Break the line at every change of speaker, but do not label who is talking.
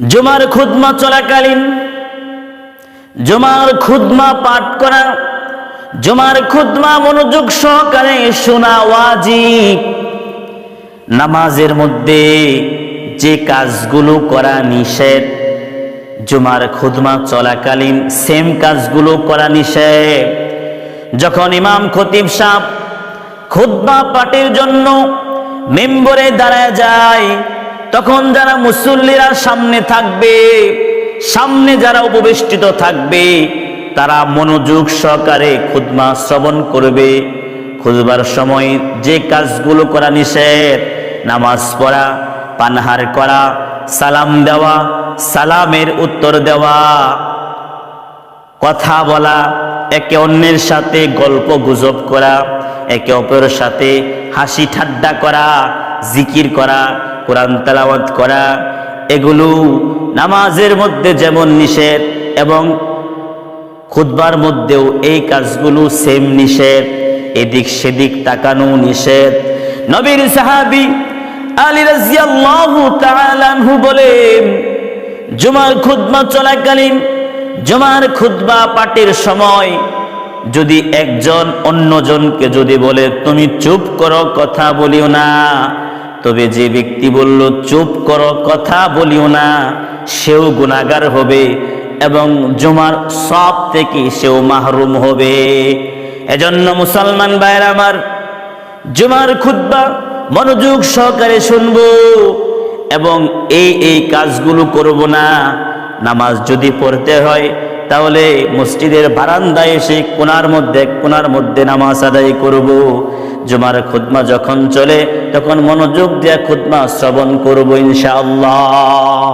জুমার খুদমা চলাকালীন, জুমার খুদমা পাঠ করা, জুমার খুদমা মনোযোগ সহকারে শোনা ওয়াজিব। নামাজের মধ্যে যে কাজগুলো করা নিষেধ, জুমার খুদমা চলাকালীন সেম কাজগুলো করা নিষেধ। যখন ইমাম খতিব সাহ খুদ্া পাঠের জন্য মেম্বরে দাঁড়ায় যায় তখন যারা মুসল্লিরা সামনে থাকবে, সামনে যারা উপবেষ্টিত থাকবে, তারা মনোযোগ সহকারে খুদমা শ্রবণ করবে। খুদবার সময় যে কাজগুলো করা নিষেধ, নামাজ পড়া, পানহার করা, সালাম দেওয়া, সালামের উত্তর দেওয়া, কথা বলা, একে অন্যের সাথে গল্প গুজব করা, একে অপরের সাথে হাসি ঠাড্ডা করা, জিকির করা কোরআন তালাওয়াত করা, এগুলো নামাজের মধ্যে যেমন নিষেধ এবং খুদবার মধ্যেও এই কাজগুলো সেম নিষেধ, এদিক সেদিক তাকানো নিষেধ। নবীর সাহাবি আলী রাজিয়াল্লাহু বলেন, জুমার খুদমা চলাকালীন, জুমার খুদবা পাঠের সময় যদি একজন অন্যজনকে যদি বলে, তুমি চুপ করো, কথা বলিও না। তবে যে ব্যক্তি বলল, চুপ করো, কথা বলিও না, সেও গুণাগার হবে এবং জুমার সব থেকে সেও মাহরুম হবে। এজন্য মুসলমান ভাইয়ের আমার, জুমার খুদ্া মনোযোগ সহকারে শুনব এবং এই এই কাজগুলো করব না। নামাজ যদি পড়তে হয় তাহলে মসজিদের বারান্দায় এসে কোনার মধ্যে কোনার মধ্যে নামাজ আদায় করব। জুমার খুদমা যখন চলে, তখন মনোযোগ দিয়ে খুদমা শ্রবণ করব ইনশাআল্লাহ।